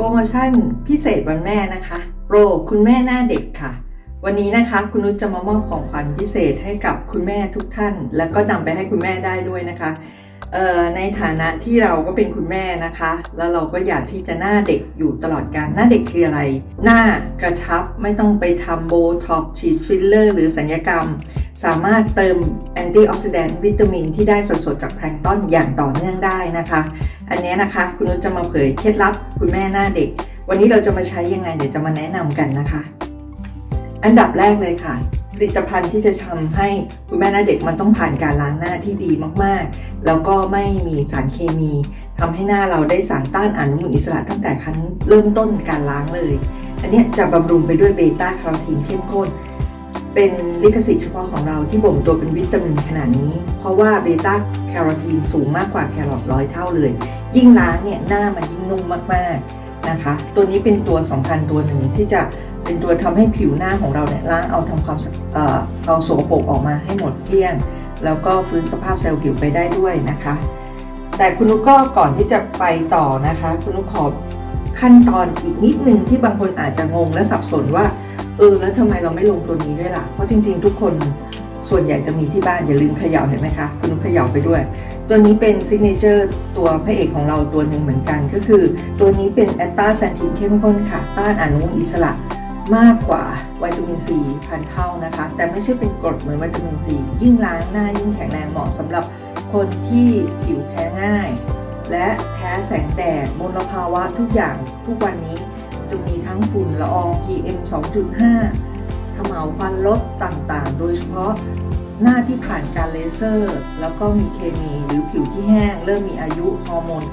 รโมชั่นพิเศษวันแม่นะคะโปรคุณแม่หน้าเด็กค่ะ วันนี้นะคะคุณนุชจะมามอบของขวัญพิเศษให้กับคุณแม่ทุกท่าน แล้วก็นำไปให้คุณแม่ได้ด้วยนะคะ ในฐานะที่เราก็เป็นคุณแม่นะคะ แล้วเราก็อยากที่จะหน้าเด็กอยู่ตลอดการหน้าเด็กคืออะไร หน้ากระชับไม่ต้องไปทำโบท็อกฉีดฟิลเลอร์ หรือสัญญกรรม สามารถเติมแอนตี้ออกซิแดนต์วิตามินที่ได้สดๆ จากแพลงต้อนอย่างต่อเนื่องได้นะคะ อันนี้นะคะคุณนุชจะมาเผยเคล็ดลับคุณแม่หน้าเด็ก วันนี้เราจะมาใช้ยังไงเดี๋ยวจะมาแนะนำกันนะคะ อันดับแรกเลยค่ะ ลิตภัณฑ์ที่จะทำให้คุณแม่หน้าเด็กมันต้องผ่านการล้างหน้าที่ดีมากๆ แล้วก็ไม่มีสารเคมีทำให้หน้าเราได้สารต้านอนุมูลอิสระตั้งแต่ครั้งเริ่มต้นการล้างเลย อันนี้จะบำรุงไปด้วยเบต้าแคโรทีนเข้มข้น เป็นลิขสิทธิ์เฉพาะของเราที่บ่มตัวเป็นวิตามินขนาดนี้ เพราะว่าเบต้าแคโรทีนสูงมากกว่าแครอทร้อยเท่าเลย ยิ่งล้างเนี่ยหน้ามันยิ่งนุ่มมากๆ นะคะ ตัวนี้เป็นตัวสำคัญตัวหนึ่งที่จะเป็นตัวทำให้ผิวหน้าของเราเนี่ยล้างเอาทำความสะเอ่อเอาโสกปรกออกมาให้หมดเกลี้ยง แล้วก็ฟื้นสภาพเซลล์ผิวไปได้ด้วยนะคะ แต่คุณนุกก็ก่อนที่จะไปต่อนะคะ คุณนุกขอขั้นตอนอีกนิดนึงที่บางคนอาจจะงงและสับสนว่าเออแล้วทำไมเราไม่ลงตัวนี้ด้วยล่ะ เพราะจริง ๆ ทุกคน ส่วนใหญ่จะมีที่บ้านอย่าลืมเขย่าเห็นไหมคะคุณเขย่าไปด้วย ตัวนี้เป็นซิกเนเจอร์ตัวพระเอกของเราตัวหนึ่งเหมือนกัน ก็คือ ตัวนี้เป็นแอนตาแซนทินเข้มข้นค่ะ ต้านอนุมูลอิสระมากกว่าวิตามินซีพันเท่านะคะ แต่ไม่ใช่เป็นกรดเหมือนวิตามินซียิ่งล้างหน้ายิ่งแข็งแรงเหมาะสำหรับคนที่ผิวแพ้ง่าย และแพ้แสงแดดมลภาวะทุกอย่างทุกวันนี้จะมีทั้งฝุ่นละออง PM 2.5 ขม่าวควันรถต่างๆ โดยเฉพาะหน้าที่ผ่านการเลเซอร์ แล้วก็มีเคมีหรือผิวที่แห้ง เริ่มมีอายุฮอร์โมน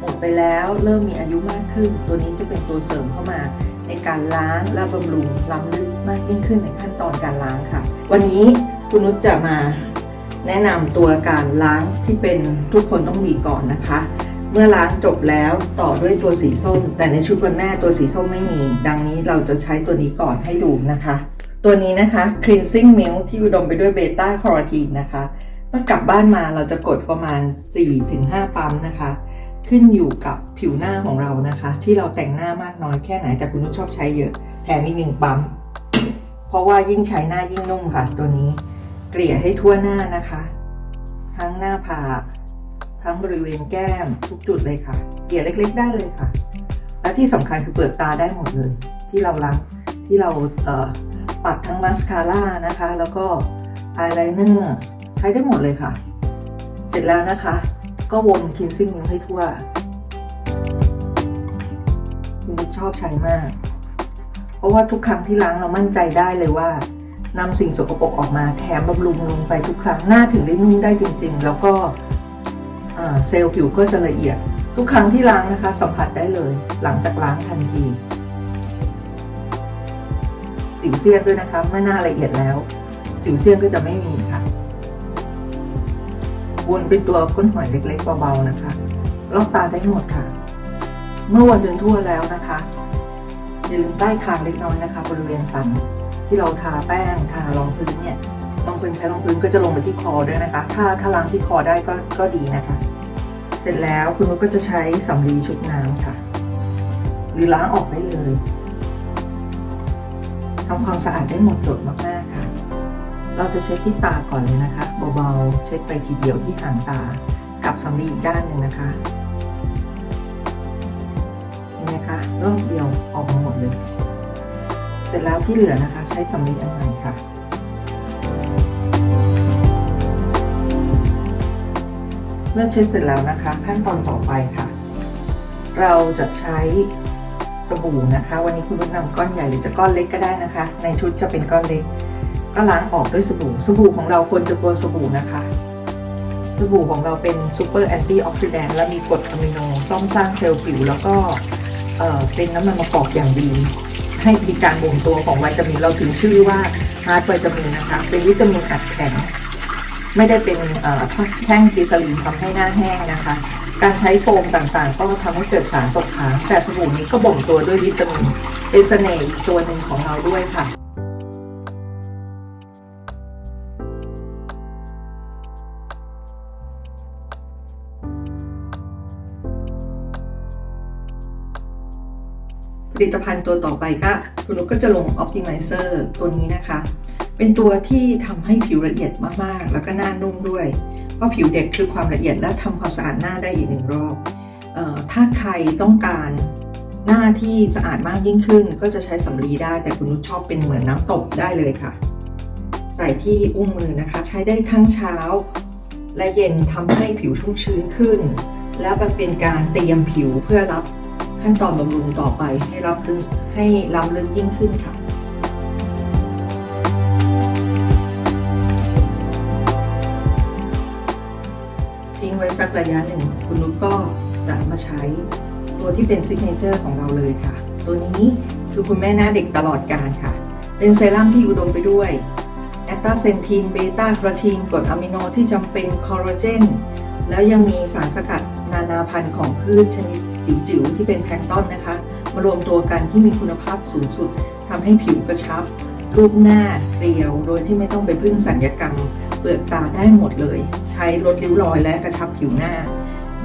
หมดไปแล้วเริ่มมีอายุมากขึ้น ตัวนี้จะเป็นตัวเสริมเข้ามา ในการล้างและบำรุงล้ำลึกมากยิ่งขึ้นในขั้นตอนการล้างค่ะ วันนี้คุณนุชจะมาแนะนำตัวการล้างที่เป็นทุกคนต้องมีก่อนนะคะ เมื่อล้างจบแล้วต่อด้วยตัวสีส้ม แต่ในชุดวันแม่ตัวสีส้มไม่มี ดังนี้เราจะใช้ตัวนี้ก่อนให้ดูนะคะ ตัวนี้นะคะ cleansing milk ที่อุดมไปด้วยเบต้าคโรทีนนะคะเมื่อกลับบ้านมาเราจะกดประมาณ 4-5 ปั๊มนะคะ ขึ้นอยู่กับผิวหน้าของเรานะคะ ที่เราแต่งหน้ามากน้อยแค่ไหนแต่คุณนุชชอบใช้เยอะ แถมอีกหนึ่งปั๊ม เพราะว่ายิ่งใช้หน้ายิ่งนุ่มค่ะ ตัวนี้เกลี่ยให้ทั่วหน้านะคะ ทั้งหน้าผากทั้งบริเวณแก้มทุกจุดเลยค่ะ เกลี่ยเล็กๆ ได้เลยค่ะ และที่สำคัญคือเปิดตาได้หมดเลย ที่เราล้างที่เราเอ่อ ปัดทั้งมาสคาร่านะคะ แล้วก็อายไลเนอร์ใช้ได้หมดเลยค่ะ เสร็จแล้วนะคะ ก็วนคินซิ่งนิ้วให้ทั่วคุณชอบใช้มาก เพราะว่าทุกครั้งที่ล้างเรามั่นใจได้เลยว่านำสิ่งสกปรกออกมาแถมบำรุงลงไปทุกครั้งหน้าถึงได้นุ่มได้จริง ๆ แล้วก็เซลล์ผิวก็จะละเอียด ทุกครั้งที่ล้างนะคะ สัมผัสได้เลย หลังจากล้างทันที สิวเซียนด้วยนะคะเมื่อหน้าละเอียดแล้ว สิวเซียนก็จะไม่มีค่ะ วนเป็นตัวก้นหอยเล็กๆเบาๆนะคะลอกตาได้หมดค่ะ เมื่อวนจนทั่วแล้วนะคะอย่าลืมใต้คางเล็กน้อยนะคะ บริเวณสันที่เราทาแป้งทารองพื้นเนี่ยบางคนใช้รองพื้นก็จะลงไปที่คอด้วยนะคะ ถ้าถ้าล้างที่คอได้ก็ก็ดีนะคะ เสร็จแล้วคุณนุชก็จะใช้สำลีชุบน้ำค่ะ หรือล้างออกได้เลย ทำความสะอาดได้หมดจดมากๆค่ะ เราจะเช็ดที่ตาก่อนเลยนะคะเบาๆ เช็ดไปทีเดียวที่หางตา กับสำลีอีกด้านหนึ่งนะคะเห็นไหมคะรอบเดียวออกมาหมดเลย เสร็จแล้วที่เหลือนะคะ ใช้สำลีอันใหม่ค่ะเมื่อเช็ดเสร็จแล้วนะคะ ขั้นตอนต่อไปค่ะ เราจะใช้ สบู่นะคะ วันนี้คุณรุ่นนำก้อนใหญ่หรือจะก้อนเล็กก็ได้นะคะ ในชุดจะเป็นก้อนเล็ก ก็ล้างออกด้วยสบู่สบู่ของเราควรจะกลัวสบู่นะคะ สบู่ของเราเป็นซูเปอร์แอนตี้ออกซิแดนต์และมีกรดอะมิโนซ่อมสร้างเซลล์ผิว แล้วก็เเป็นน้ำมันมะกอกอย่างดี ให้มีการบ่มตัวของวิตามินเราถึงชื่อว่าฮาร์ดวิตามินนะคะ เป็นวิตามินอัดแข็งไม่ได้เป็นแท่งกีซอรีนทำให้หน้าแห้งนะคะ การใช้โฟมต่างๆ ก็ทำให้เกิดสารตกค้างแต่สบู่นี้ก็บ่มตัวด้วยวิตามินเป็นเสน่ห์อีกตัวหนึ่งของเราด้วยค่ะผลิตภัณฑ์ตัวต่อไปก็คุณนุกก็จะลง Optimizer ตัวนี้นะคะ เป็นตัวที่ทำให้ผิวละเอียดมากๆ แล้วก็หน้านุ่มด้วย เพราะผิวเด็กคือความละเอียดและทำความสะอาดหน้าได้อีกหนึ่งรอบออถ้าใครต้องการหน้าที่สะอาดมากยิ่งขึ้น ก็จะใช้สำลีได้แต่คุณนุชชอบเป็นเหมือนน้ำตบได้เลยค่ะ ใส่ที่อุ้งมือนะคะ ใช้ได้ทั้งเช้า และเย็นทำให้ผิวชุ่มชื้นขึ้น และเป็นการเตรียมผิวเพื่อรับขั้นตอนบำรุงต่อไปให้รับลึกให้ล้ำลึกยิ่งขึ้นค่ะ ไว้สักระยะหนึ่ง คุณนุชก็จะมาใช้ตัวที่เป็นซิกเนเจอร์ของเราเลยค่ะ ตัวนี้คือคุณแม่หน้าเด็กตลอดการค่ะ เป็นเซรั่มที่อุดมไปด้วยแอตตาเซนทีนเบต้าคโรทีนกรดอะมิโนที่จำเป็นคอลลาเจนแล้วยังมีสารสกัดนานาพันธุ์ของพืชชนิดจิ๋วๆ ที่เป็นแพลงต้นนะคะ มารวมตัวกันที่มีคุณภาพสูงสุดทำให้ผิวกระชับ รูปหน้าเรียวโดยที่ไม่ต้องไปพึ่งสัญญกรรม ลือกตาได้หมดเลย ใช้ลดริ้วรอยและกระชับผิวหน้า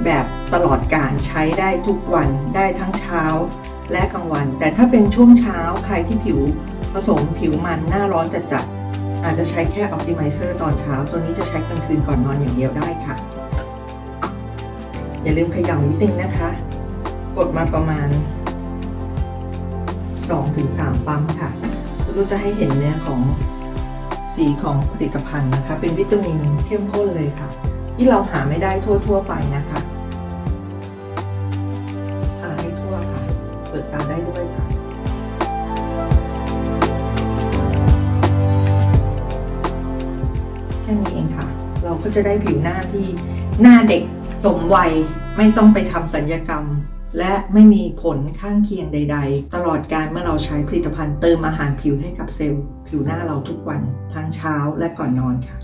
แบบตลอดการใช้ได้ทุกวันได้ทั้งเช้าและกลางวัน แต่ถ้าเป็นช่วงเช้าใครที่ผิวผสมผิวมันหน้าร้อนจัดๆอาจจะใช้แค่ Optimizer ตอนเช้า ตัวนี้จะใช้กลางคืนก่อนนอนอย่างเดียวได้ค่ะ อย่าลืมขย่านิดนึงนะคะ กดมาประมาณ 2-3 ปั๊มค่ะรู้จะให้เห็นเนื้อของ สีของผลิตภัณฑ์นะคะ เป็นวิตามินเข้มข้นเลยค่ะ ที่เราหาไม่ได้ทั่ว ๆ ไปนะคะทาให้ทั่วค่ะ เปิดตาได้ด้วยค่ะแค่นี้เองค่ะ เราก็จะได้ผิวหน้าที่หน้าเด็กสมวัยไม่ต้องไปทำสัญญกรรม และไม่มีผลข้างเคียงใด ๆ ตลอดการเมื่อเราใช้ผลิตภัณฑ์เติมอาหารผิวให้กับเซลล์ผิวหน้าเราทุกวันทั้งเช้าและก่อนนอนค่ะ